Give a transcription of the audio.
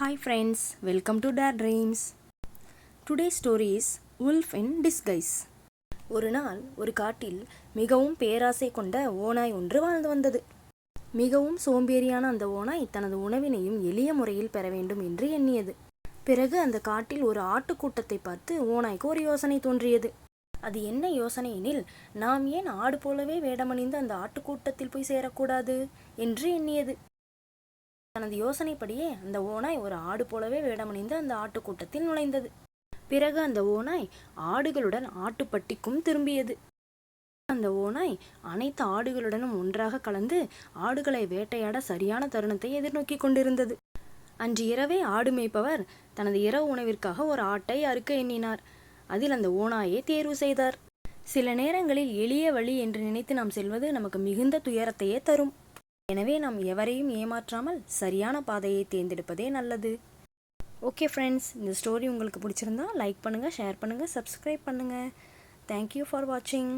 Hi friends, welcome to Dare Dreams. Today's story is Wolf in Disguise. ஒரு நாள் ஒரு காட்டில் மிகவும் பேராசை கொண்ட ஓநாய் ஒன்று வாழ்ந்து வந்தது. மிகவும் சோம்பேறியான அந்த ஓநாய் தனது உணவினையும் எளிய முறையில் பெற வேண்டும் என்று எண்ணியது. பிறகு அந்த காட்டில் ஒரு ஆட்டுக்கூட்டத்தை பார்த்து ஓநாய்க்கு ஒரு யோசனை தோன்றியது. அது என்ன யோசனை எனில் நாம் ஏன் ஆடு போலவே வேடமணிந்து அந்த ஆட்டுக்கூட்டத்தில் போய் சேரக்கூடாது? என்று எண்ணியது. தனது யோசனைப்படியே அந்த ஓநாய் ஒரு ஆடு போலவே வேடமணிந்து அந்த ஆட்டுக்கூட்டத்தில் நுழைந்தது. பிறகு அந்த ஓநாய் ஆடுகளுடன் ஆட்டுப்பட்டிக்கும் திரும்பியது. அந்த ஓநாய் அனைத்து ஆடுகளுடனும் ஒன்றாக கலந்து ஆடுகளை வேட்டையாட சரியான தருணத்தை எதிர்நோக்கி கொண்டிருந்தது. அன்று இரவே ஆடு மேய்ப்பவர் தனது இரவு உணவிற்காக ஒரு ஆட்டை அறுக்க எண்ணினார். அதில் அந்த ஓநாயை தேர்வு செய்தார். சில நேரங்களில் எளிய வழி என்று நினைத்து நாம் செல்வது நமக்கு மிகுந்த துயரத்தையே தரும். எனவே நாம் எவரையும் ஏமாற்றாமல் சரியான பாதையை தேர்ந்தெடுப்பதே நல்லது. ஓகே ஃப்ரெண்ட்ஸ் இந்த ஸ்டோரி உங்களுக்கு பிடிச்சிருந்தா லைக் பண்ணுங்கள் ஷேர் பண்ணுங்கள் சப்ஸ்கிரைப் பண்ணுங்கள் தேங்க்யூ ஃபார் வாட்சிங்